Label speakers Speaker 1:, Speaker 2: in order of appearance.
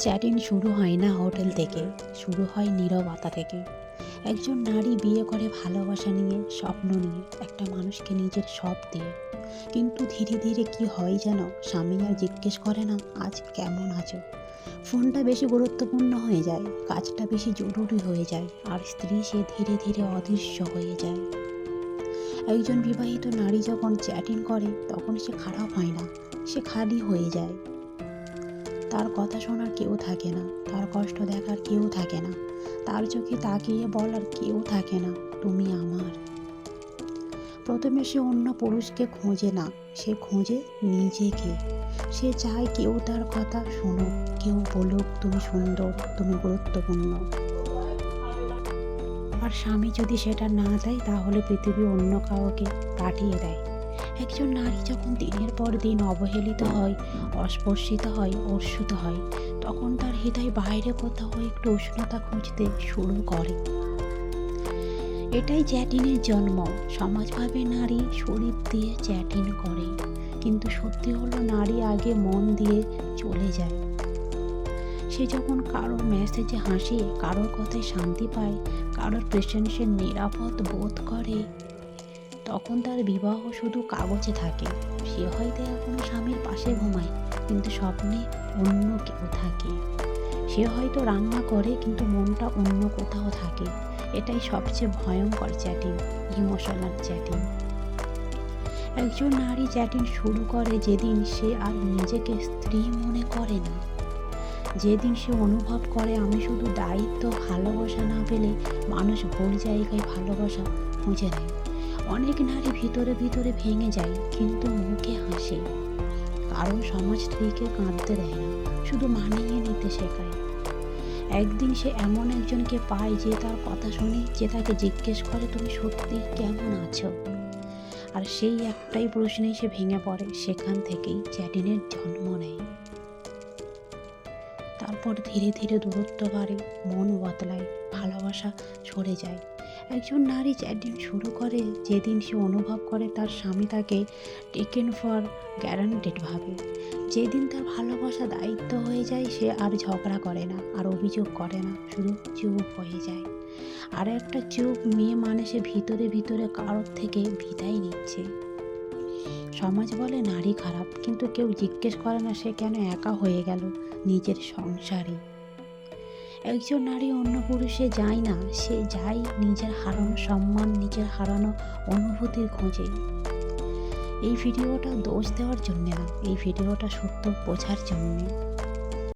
Speaker 1: Chatting শুরু হয় না হোটেল থেকে, শুরু হয় নীরবতা থেকে। একজন নারী বিয়ে করে ভালোবাসা নিয়ে, স্বপ্ন নিয়ে, একটা মানুষকে নিজের সব দিয়ে। কিন্তু ধীরে ধীরে কি হয় যেন, স্বামী আর জিজ্ঞেস করে না, আজ কেমন আছো? ফোনটা বেশি গুরুত্বপূর্ণ হয়ে যায়, কাজটা বেশি জরুরি হয়ে যায়, আর স্ত্রী সে ধীরে ধীরে অদৃশ্য হয়ে যায়। একজন বিবাহিত নারী যখন চ্যাটিং করে, তখন সে খারাপ হয় না, সে খালি হয়ে যায়। তার কথা শোনার কেউ থাকে না, তার কষ্ট দেখার কেউ থাকে না, তার চোখে তাকিয়ে বলার কেউ থাকে না, তুমি আমার। প্রথমে সে অন্য পুরুষকে খোঁজে না, সে খোঁজে নিজেকে। সে চায় কেউ তার কথা শুনুক, কেউ বলুক, তুমি সুন্দর, তুমি গুরুত্বপূর্ণ। আর স্বামী যদি সেটা না দেয়, তাহলে পৃথিবী অন্য কাউকে পাঠিয়ে দেয়। একজন নারী যখন দিনের পর দিন অবহেলিত হয়, অস্পর্শিত হয় অর্ষিত হয়, তখন তার হৃদয় বাইরে কোথাও একটু উষ্ণতা খুঁজতে শুরু করে। এটাই চ্যাটিনের জন্ম। সমাজভাবে নারী শরীর দিয়ে চ্যাটিন করে, কিন্তু সত্যি হলো নারী আগে মন দিয়ে চলে যায়। সে যখন কারোর মেসেজে হাসি, কারোর কথায় শান্তি পায়, কারোর প্রেসেন্সে নিরাপদ বোধ করে তখন তার বিবাহ শুধু কাগজে থাকে। সে হয়তো এখনও স্বামীর পাশে ঘুমায়, কিন্তু স্বপ্নে অন্য কেউ থাকে। সে হয়তো রান্না করে, কিন্তু মনটা অন্য কোথাও থাকে। এটাই সবচেয়ে ভয়ঙ্কর চ্যাটিং, ইমোশনাল চ্যাটিং। একজন নারী চ্যাটিং শুরু করে যেদিন সে আর নিজেকে স্ত্রী মনে করে না। যেদিন সে অনুভব করে, আমি শুধু দায়িত্ব, ভালোবাসা না পেলে মানুষ ভুল জায়গায় ভালোবাসা খুঁজে নেয়। অনেক নারী ভিতরে ভিতরে ভেঙে যায়, কিন্তু মুখে হাসে। কারণ সমাজ স্ত্রীকে কাঁদতে দেয় না, শুধু মানিয়ে নিতে শেখায়। একদিন সে এমন একজনকে পায় যে তার কথা শুনে, যে তাকে জিজ্ঞেস করে, তুমি সত্যি কেমন আছো? আর সেই একটাই প্রশ্নেই সে ভেঙে পড়ে, সেখান থেকেই চ্যাটিনের জন্ম নেয়। তারপর ধীরে ধীরে দূরত্ব বাড়ে মন বদলায়, ভালোবাসা সরে যায়। একজন নারী চ্যাটিং শুরু করে, যেদিন সে অনুভব করে, তার স্বামী তাকে টেকেন ফর গ্যারান্টেড ভাবে। যেদিন তার ভালোবাসা দায়িত্ব হয়ে যায়, সে আর ঝগড়া করে না, আর অভিযোগ করে না, শুধু চুপ হয়ে যায়। আর একটা চুপ মেয়ে মানে সে ভিতরে ভিতরে কারোর থেকে বিদায় নিচ্ছে। সমাজ বলে নারী খারাপ, কিন্তু কেউ জিজ্ঞেস করে না সে কেন একা হয়ে গেল নিজের সংসারে। একজন নারী অন্য পুরুষে যায় না, সে যায় নিজের হারানো সম্মান, নিজের হারানো অনুভূতির খোঁজে। এই ভিডিওটা দোষ দেওয়ার জন্য না, এই ভিডিওটা সত্য বোঝার জন্যে।